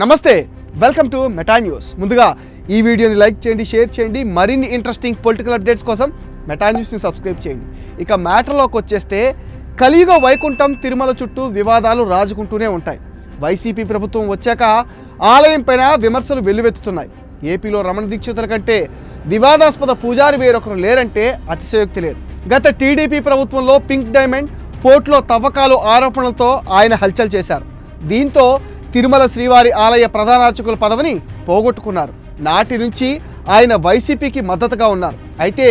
నమస్తే welcome to Meta news ముందుగా ఈ వీడియోని లైక్ చేయండి షేర్ చేయండి మరిన్ని ఇంట్రెస్టింగ్ పొలిటికల్ అప్డేట్స్ కోసం మెటా న్యూస్ని సబ్స్క్రైబ్ చేయండి. ఇక మ్యాటర్లోకి వచ్చేస్తే కలియుగ వైకుంఠం తిరుమల చుట్టూ వివాదాలు రాజుకుంటూనే ఉంటాయి. వైసీపీ ప్రభుత్వం వచ్చాక ఆలయం పైన విమర్శలు వెల్లువెత్తుతున్నాయి. ఏపీలో రమణ దీక్షితుల కంటే వివాదాస్పద పూజారి వేరొకరు లేరంటే అతిశయోక్తి లేదు. గత టీడీపీ ప్రభుత్వంలో పింక్ డైమండ్ పోర్ట్లో తవ్వకాలు ఆరోపణలతో ఆయన హల్చల్ చేశారు. దీంతో తిరుమల శ్రీవారి ఆలయ ప్రధానార్చకుల పదవిని పోగొట్టుకున్నారు. నాటి నుంచి ఆయన వైసీపీకి మద్దతుగా ఉన్నారు. అయితే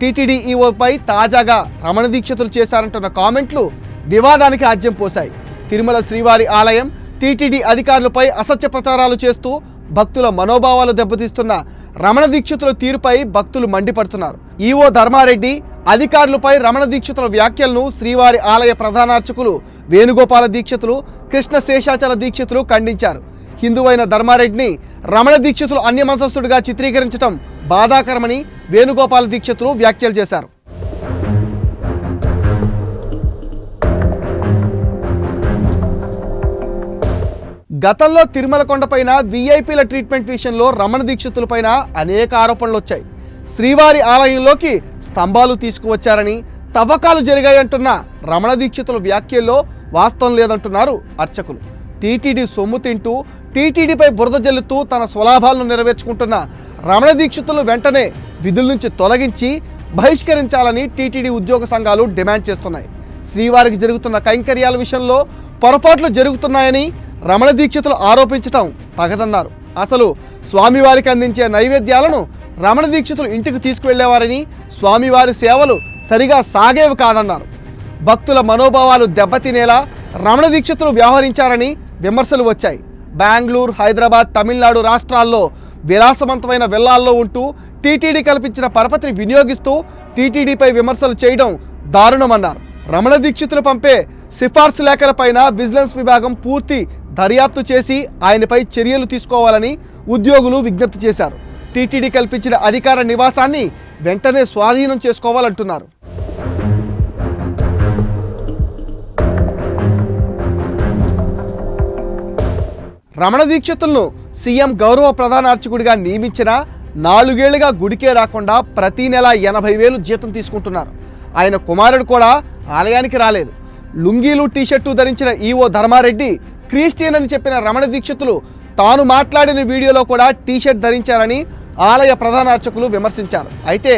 టీటీడీ ఈఓపై తాజాగా రమణ దీక్షితులు చేశారంటున్న కామెంట్లు వివాదానికి ఆజ్యం పోశాయి. తిరుమల శ్రీవారి ఆలయం టీటీడీ అధికారులపై అసత్య ప్రచారాలు చేస్తూ భక్తుల మనోభావాలు దెబ్బతీస్తున్న రమణ దీక్షితుల తీరుపై భక్తులు మండిపడుతున్నారు. ఈవో ధర్మారెడ్డి అధికారులపై రమణ దీక్షితుల వ్యాఖ్యలను శ్రీవారి ఆలయ ప్రధానార్చకులు వేణుగోపాల దీక్షితులు కృష్ణ శేషాచల దీక్షితులు ఖండించారు. హిందువైన ధర్మారెడ్డిని రమణ దీక్షితులు అన్యమంతస్తుడిగా చిత్రీకరించడం బాధాకరమని వేణుగోపాల దీక్షితులు వ్యాఖ్యలు చేశారు. గతంలో తిరుమల కొండపైన వీఐపీల ట్రీట్మెంట్ విషయంలో రమణ దీక్షితులపైన అనేక ఆరోపణలు వచ్చాయి శ్రీవారి ఆలయంలోకి స్తంభాలు తీసుకువచ్చారని తవ్వకాలు జరిగాయంటున్న రమణ దీక్షితుల వ్యాఖ్యల్లో వాస్తవం లేదంటున్నారు అర్చకులు. టీటీడీ సొమ్ము తింటూ టీటీడీపై బురద జల్లుతూ తన స్వలాభాలను నెరవేర్చుకుంటున్న రమణ దీక్షితులను వెంటనే విధుల నుంచి తొలగించి బహిష్కరించాలని టీటీడీ ఉద్యోగ సంఘాలు డిమాండ్ చేస్తున్నాయి. శ్రీవారికి జరుగుతున్న కైంకర్యాల విషయంలో పొరపాట్లు జరుగుతున్నాయని రమణ దీక్షితులు ఆరోపించటం తగదన్నారు. అసలు స్వామివారికి అందించే నైవేద్యాలను రమణ దీక్షితులు ఇంటికి తీసుకువెళ్ళేవారని స్వామివారి సేవలు సరిగా సాగేవి కాదన్నారు. భక్తుల మనోభావాలు దెబ్బతినేలా రమణ దీక్షితులు వ్యవహరించారని విమర్శలు వచ్చాయి. బెంగళూరు హైదరాబాద్ తమిళనాడు రాష్ట్రాల్లో విలాసవంతమైన వెల్లాల్లో ఉంటూ టీటీడీ కల్పించిన పరపతిని వినియోగిస్తూ టీటీడీపై విమర్శలు చేయడం దారుణమన్నారు. రమణ దీక్షితులు పంపే సిఫార్సు లేఖలపైన విజిలెన్స్ విభాగం పూర్తి దర్యాప్తు చేసి ఆయనపై చర్యలు తీసుకోవాలని ఉద్యోగులు విజ్ఞప్తి చేశారు. టీటీడీ కల్పించిన అధికార నివాసాన్ని వెంటనే స్వాధీనం చేసుకోవాలంటున్నారు. రమణ దీక్షితులను సీఎం గౌరవ ప్రధాన అర్చకుడిగా నియమించిన నాలుగేళ్ళుగా గుడికే రాకుండా ప్రతి నెల ఎనభై వేలు జీతం తీసుకుంటున్నారు. ఆయన కుమారుడు కూడా ఆలయానికి రాలేదు. లుంగీలు టీషర్టు ధరించిన ఈవో ధర్మారెడ్డి క్రిస్టియన్ అని చెప్పిన రమణ దీక్షితులు తాను మాట్లాడిన వీడియోలో కూడా టీషర్ట్ ధరించారని ఆలయ ప్రధాన అర్చకులు విమర్శించారు. అయితే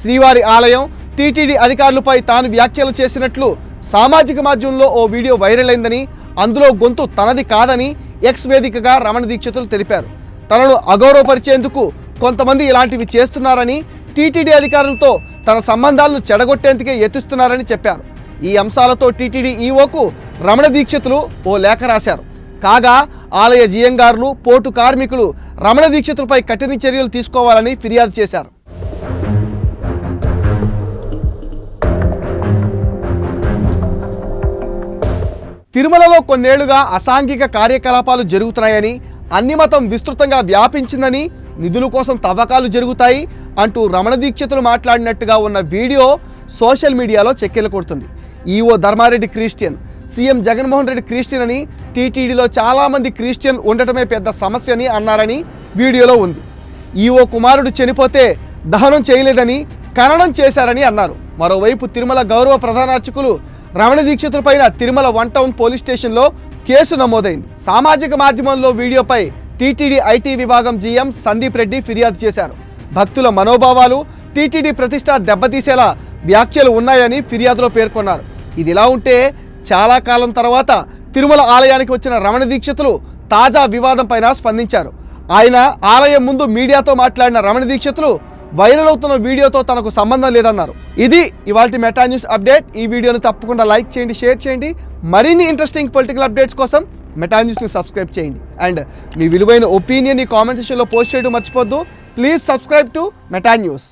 శ్రీవారి ఆలయం టీటీడీ అధికారులపై తాను వ్యాఖ్యలు చేసినట్లు సామాజిక మాధ్యమంలో ఓ వీడియో వైరల్ అయిందని అందులో గొంతు తనది కాదని ఎక్స్ వేదికగా రమణ దీక్షితులు తెలిపారు. తనను అగౌరవపరిచేందుకు కొంతమంది ఇలాంటివి చేస్తున్నారని టీటీడీ అధికారులతో తన సంబంధాలను చెడగొట్టేందుకే యత్నిస్తున్నారని చెప్పారు. ఈ అంశాలతో టీటీడీ ఈఓకు రమణ దీక్షితులు ఓ లేఖ రాశారు. కాగా ఆలయ జియంగారులు పోటు కార్మికులు రమణ దీక్షితులపై కఠిన చర్యలు తీసుకోవాలని ఫిర్యాదు చేశారు. తిరుమలలో కొన్నేళ్ళుగా అసాంఘిక కార్యకలాపాలు జరుగుతున్నాయని అన్ని మతం విస్తృతంగా వ్యాపించిందని నిధుల కోసం తవ్వకాలు జరుగుతాయి అంటూ రమణ దీక్షితులు మాట్లాడినట్టుగా ఉన్న వీడియో సోషల్ మీడియాలో చెక్కెలు కొడుతుంది. EO Dharmareddy Christian CM Jaganmohan Reddy Christian అని టీటీడీలో చాలామంది క్రిస్టియన్ ఉండటమే పెద్ద సమస్యని అన్నారని వీడియోలో ఉంది. ఈఓ కుమారుడు చనిపోతే దహనం చేయలేదని ఖననం చేశారని అన్నారు. మరోవైపు తిరుమల గౌరవ ప్రధానార్చకులు రమణ దీక్షితులపైన తిరుమల వన్ టౌన్ పోలీస్ స్టేషన్లో కేసు నమోదైంది. సామాజిక మాధ్యమంలో వీడియోపై టీటీడీ ఐటీ విభాగం జీఎం సందీప్ రెడ్డి ఫిర్యాదు చేశారు. భక్తుల మనోభావాలు టీటీడీ ప్రతిష్ట దెబ్బతీసేలా వ్యాఖ్యలు ఉన్నాయని ఫిర్యాదులో పేర్కొన్నారు. ఇది ఇలా ఉంటే చాలా కాలం తర్వాత తిరుమల ఆలయానికి వచ్చిన రమణ దీక్షితులు తాజా వివాదంపైన స్పందించారు. ఆయన ఆలయం ముందు మీడియాతో మాట్లాడిన రమణ దీక్షితులు వైరల్ అవుతున్న వీడియోతో తనకు సంబంధం లేదన్నారు. ఇది ఇవాళ మెటా న్యూస్ అప్డేట్. ఈ వీడియోని తప్పకుండా లైక్ చేయండి షేర్ చేయండి. మరిన్ని ఇంట్రెస్టింగ్ పొలిటికల్ అప్డేట్స్ కోసం మెటా న్యూస్ని సబ్స్క్రైబ్ చేయండి. అండ్ మీ విలువైన ఒపీనియన్ ఈ కామెంట్ సెక్షన్లో పోస్ట్ చేయడం మర్చిపోద్దు. Please subscribe to Meta news.